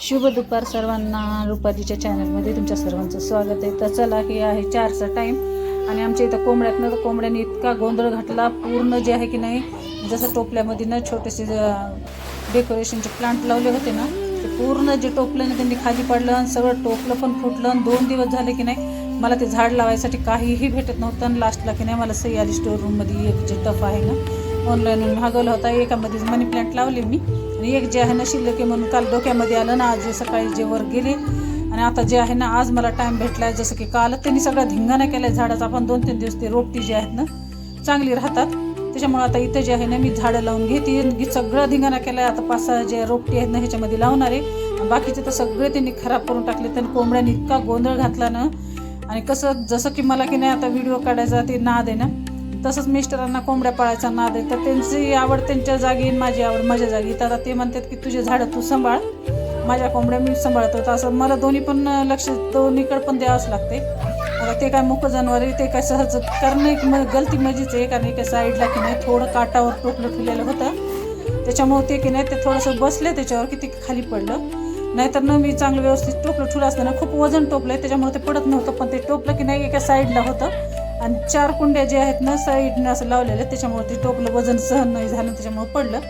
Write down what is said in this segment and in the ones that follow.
शुभ दुपार सर्वांना. रुपालीच्या चॅनलमध्ये तुमच्या सर्वांचं स्वागत आहे. तर चला हे आहे चारचा टाईम आणि आमच्या इथं कोंबड्यातनं तर कोंबड्याने इतका गोंधळ घातला पूर्ण जे आहे की नाही जसं टोपल्यामध्ये ना छोटेसे डेकोरेशनचे प्लांट लावले होते ना ते पूर्ण जे टोपलं ना त्यांनी खाली पडलं आणि सगळं टोपलं पण फुटलं आणि दोन दिवस झाले की नाही मला ते झाड लावायसाठी काहीही भेटत नव्हतं आणि लास्टला की नाही मला सही आली स्टोर रूममध्ये एक जे टफ आहे ना ऑनलाईन मागवला होता. एकामध्ये मनी प्लांट लावले मी. आणि एक जे आहे ना शिल्लक की म्हणून काल डोक्यामध्ये आलं ना आज सकाळी जे वर गेले. आणि आता जे आहे ना आज मला टाईम भेटला आहे जसं की कालच त्यांनी सगळा धिंगाणा केला आहे झाडाचा. आपण दोन तीन दिवस ते रोपटी जे आहेत ना चांगली राहतात. त्याच्यामुळे आता इथं जे आहे ना मी झाडं लावून घेते. सगळं धिंगाणा केला आहे आता पाच सहा जे रोपटी आहेत ना ह्याच्यामध्ये लावणार आहे. बाकीचे तर सगळे त्यांनी खराब करून टाकले. त्यांनी कोंबड्याने इतका गोंधळ घातला ना. आणि कसं जसं की मला की नाही आता व्हिडिओ काढायचा ते नाद आहे ना. तसंच मिस्टरांना कोंबड्या पाळायचा नाद आहे तर त्यांची आवड त्यांच्या जागी आणि माझी आवड माझ्या जागी. तर आता ते म्हणतात की तुझे झाडं तू सांभाळ. माझ्या कोंबड्या मी सांभाळतो. तर असं मला दोन्ही पण लक्ष दोन्हीकडे पण द्यावंच लागते आता ते काय मुख जनावर आहे ते काय सहज करणं एक मग गलती मजीच आहे कारण एका साईडला की नाही थोडं काटावर टोपलं ठेवलेलं होतं. त्याच्यामुळे ते की नाही ते थोडंसं बसले त्याच्यावर की ते खाली पडलं. नाहीतर न मी चांगलं व्यवस्थित टोपलं ठुलं असताना खूप वजन टोपलं आहे त्याच्यामुळे ते पडत नव्हतं पण ते टोपलं की नाही एका साईडला होतं. आणि चार कुंड्या जे आहेत ना साईडनं असं लावलेलं त्याच्यामुळे ते टोपलं वजन सहन नाही झालं त्याच्यामुळे पडलं.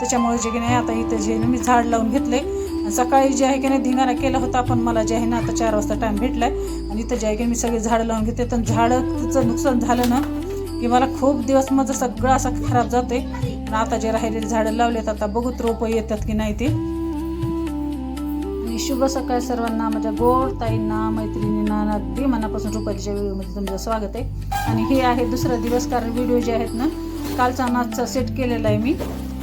त्याच्यामुळे जे की नाही आता इथं जे आहे ना मी झाड लावून घेतले सकाळी जे आहे की नाही धिंगाणा केला होता पण मला जे आहे ना आता चार वाजता टाईम भेटला आहे आणि इथं जे आहे की मी सगळे झाडं लावून घेते तर झाडचं नुकसान झालं ना की मला खूप दिवस माझं सगळं असं खराब जाते आणि आता जे राहिलेले झाडं लावलेत आता बघूत रोपं येतात की नाही ते. शुभ सकाळ सर्वांना. माझ्या गोड ताईंना मैत्रिणींना अगदी मनापासून रुपालीच्या व्हिडिओमध्ये तुमचं स्वागत आहे. आणि हे आहे दुसरा दिवस कारण व्हिडिओ जे आहेत ना कालचा नाचचा सेट केलेला आहे मी.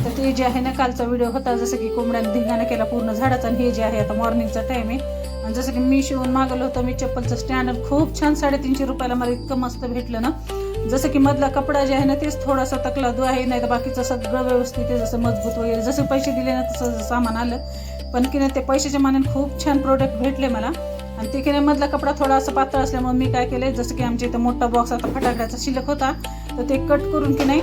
तर ते जे आहे ना कालचा व्हिडिओ होता जसं की कोंबड्याने धिंगाणा केला पूर्ण झाडाचा आणि हे जे आहे आता मॉर्निंगचा टाईम आहे. आणि जसं की मी शिवून मागवलं होतं मी चप्पलचं स्टँड खूप छान साडेतीनशे रुपयाला मला इतकं मस्त भेटलं ना. जसं की मधला कपडा जे आहे ना तेच थोडासा तकलादू आहे नाही तर बाकीचं सगळं व्यवस्थित आहे जसं मजबूत वगैरे जसे पैसे दिले ना तसं सामान आलं. पण की नाही ते पैशाच्या मानाने खूप छान प्रोडक्ट भेटले मला. आणि ते की नाही मधला कपडा थोडा असं पातळ असल्यामुळे मी काय केलं जसं की आमच्या इथं मोठा बॉक्स आता फटाकड्याचा शिल्लक होता तर ते कट करून की नाही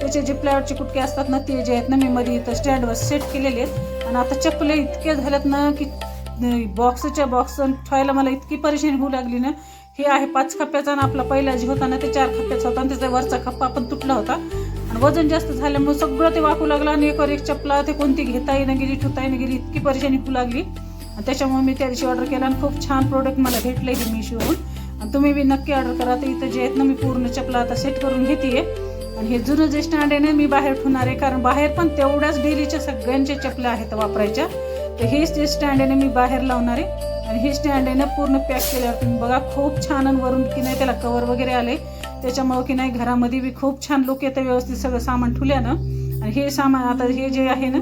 त्याचे जे प्लायवरचे कुटके असतात ना ते जे आहेत ना मी मध्ये इथं स्टँडवर सेट केलेले आहेत. आणि आता चप्पले इतके झाल्यात ना की बॉक्सच्या बॉक्स ठेवायला मला इतकी परेशानी होऊ लागली ना. हे आहे पाच खप्प्याचा आणि आपला पहिला जे होता ना ते चार खप्प्याचा होता आणि त्याचा वरचा खप्पा पण तुटला होता. वजन जास्त झाल्यामुळे सगळं ते वाकू लागलं आणि एकवर एक चपला ते कोणती घेता येणं गेली ठेवता येणं गेली इतकी परेशानी होऊ लागली. आणि त्याच्यामुळे मी त्या दिवशी ऑर्डर केला आणि खूप छान प्रोडक्ट मला भेटले हे मी आणि तुम्ही बी नक्की ऑर्डर करा. तर इथं जे आहेत ना मी पूर्ण चपला आता सेट करून घेते आणि हे जुनं जे स्टँड आहे ना मी बाहेर ठेवणार आहे. कारण बाहेर पण तेवढ्याच डेलीच्या सगळ्यांच्या चपल्या आहेत वापरायच्या. तर हेच जे स्टँड आहे ना मी बाहेर लावणार आहे. आणि हे स्टँड आहे ना पूर्ण पॅक केल्यावर तुम्ही बघा खूप छान आणि वरून की नाही त्याला कवर वगैरे आले त्याच्यामुळं की नाही घरामध्ये बी खूप छान लोक येतं व्यवस्थित सगळं सामान ठुल्यानं. आणि हे सामान आता हे जे आहे ना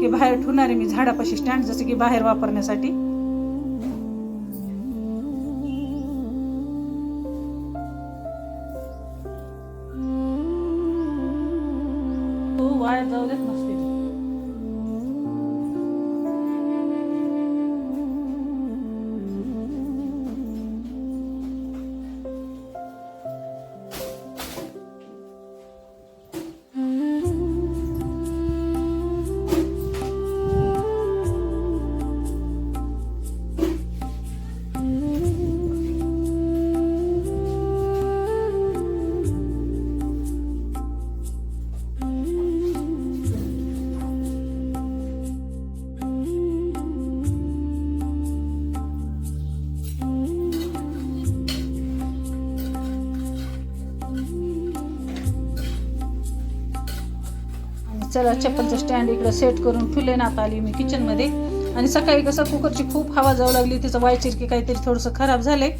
हे बाहेर ठेवणार आहे मी झाडापाशी स्टँड जसं की बाहेर वापरण्यासाठी. हो वाया जाऊ देत नसते चला चप्पलचं स्टँड इकडं सेट करून फुले ना आता आली मी किचनमध्ये आणि सकाळी कसं कुकरची खूप हवा जाऊ लागली तिचं वायचिर की काहीतरी थोडंसं खराब झालंय.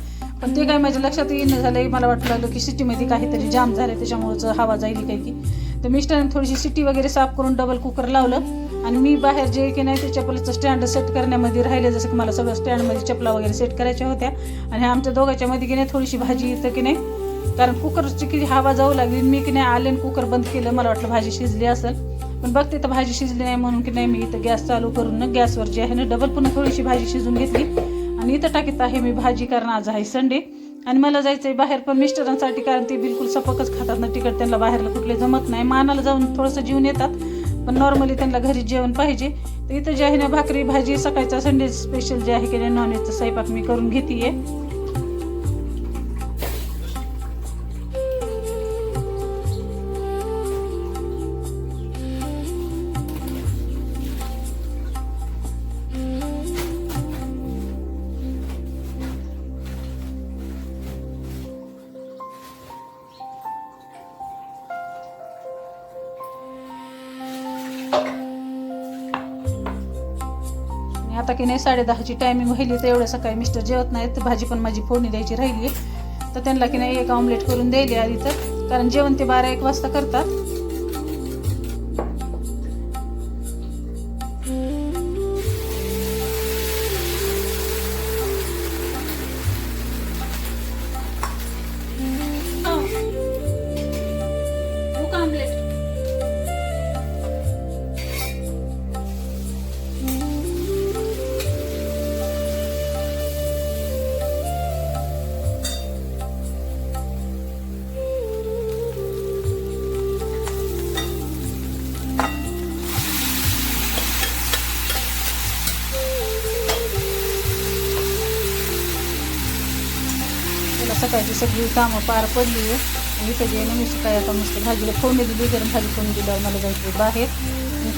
पण ते काय माझ्या लक्षात येणं झालं मला वाटलं लागलं की सिटीमध्ये काहीतरी जाम झालं त्याच्यामुळंच हवा जाईल काही की. तर मिस्टरने थोडीशी सिटी वगैरे साफ करून डबल कुकर लावलं. आणि मी बाहेर जे की नाही ते चपलाचं स्टँड सेट करण्यामध्ये राहिले जसं की मला सगळं स्टँडमध्ये चपला वगैरे सेट करायच्या होत्या. आणि आमच्या दोघांच्यामध्ये की नाही थोडीशी भाजी येतं की नाही. कारण कुकरची किती हवा जाऊ लागली मी की नाही आले आणि कुकर बंद केलं. मला वाटलं भाजी शिजली असेल. पण बघते तर भाजी शिजली नाही म्हणून की नाही मी इथं गॅस चालू करून ना गॅसवर जी आहे ना डबल पुन्हा थोडीशी भाजी शिजून घेतली. आणि इथं टाकीत आहे मी भाजी कारण आज आहे संडे आणि मला जायचं आहे बाहेर पण मिस्टरांसाठी कारण ते बिलकुल सपकच खातात ना तिकट त्यांना बाहेरला कुठले जमत नाही. मानाला जाऊन थोडंसं जीवन येतात पण नॉर्मली त्यांना घरी जेवण पाहिजे. तर इथं जे आहे ना भाकरी भाजी सकाळचा संडे स्पेशल जे आहे की नाही नॉनव्हेजचा स्वयंपाक मी करून घेते आणि आता की नाही साडे दहाची टायमिंग व्हायली तर एवढं सकाळी मिस्टर जेवत नाहीत तर भाजी पण माझी फोडणी द्यायची राहिली. तर त्यांना की नाही एक ऑमलेट करून द्यायली आधी तर. कारण जेवण ते बारा एक वाजता करतात. हो. हो ऑमलेट त्याला सगळी कामं पार पडली आहे. इथं जे ना मी सकाळी आता मस्त भाजीला फोडणी दिली गरम भाजी फोडणी दिल्यावर मला जायचं बाहेर.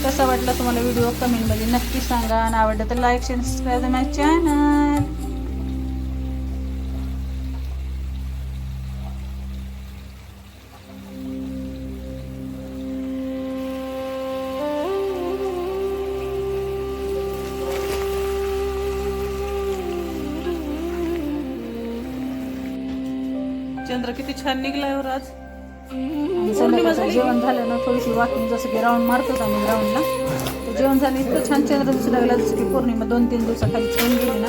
कसा वाटला तुम्हाला व्हिडिओ? कमेंटमध्ये नक्की सांगा. आणि आवडलं तर like share subscribe my channel चंद्र किती छान निघलाय वर आज आणि संध्याकाळचं जेवण झालं ना थोडीशी वॉकिंग जसं की राऊंड मारतोच आम्ही ग्राउंडला तर जेवण झालं इतकं छान चंद्र दिसू लागला जसं की पौर्णिमा दोन तीन दिवसाखाली छान गेली ना.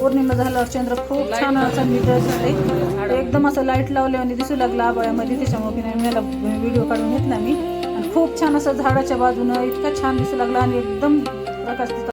पौर्णिमा झाल्यावर चंद्र खूप छान असा निघत झाले एकदम असं लाइट लावल्याने दिसू लागला आबाळ्यामध्ये त्याच्यामुळे की नाही मला व्हिडिओ काढून घेतला मी. आणि खूप छान असं झाडाच्या बाजूनं इतका छान दिसू लागला आणि एकदम प्रकाश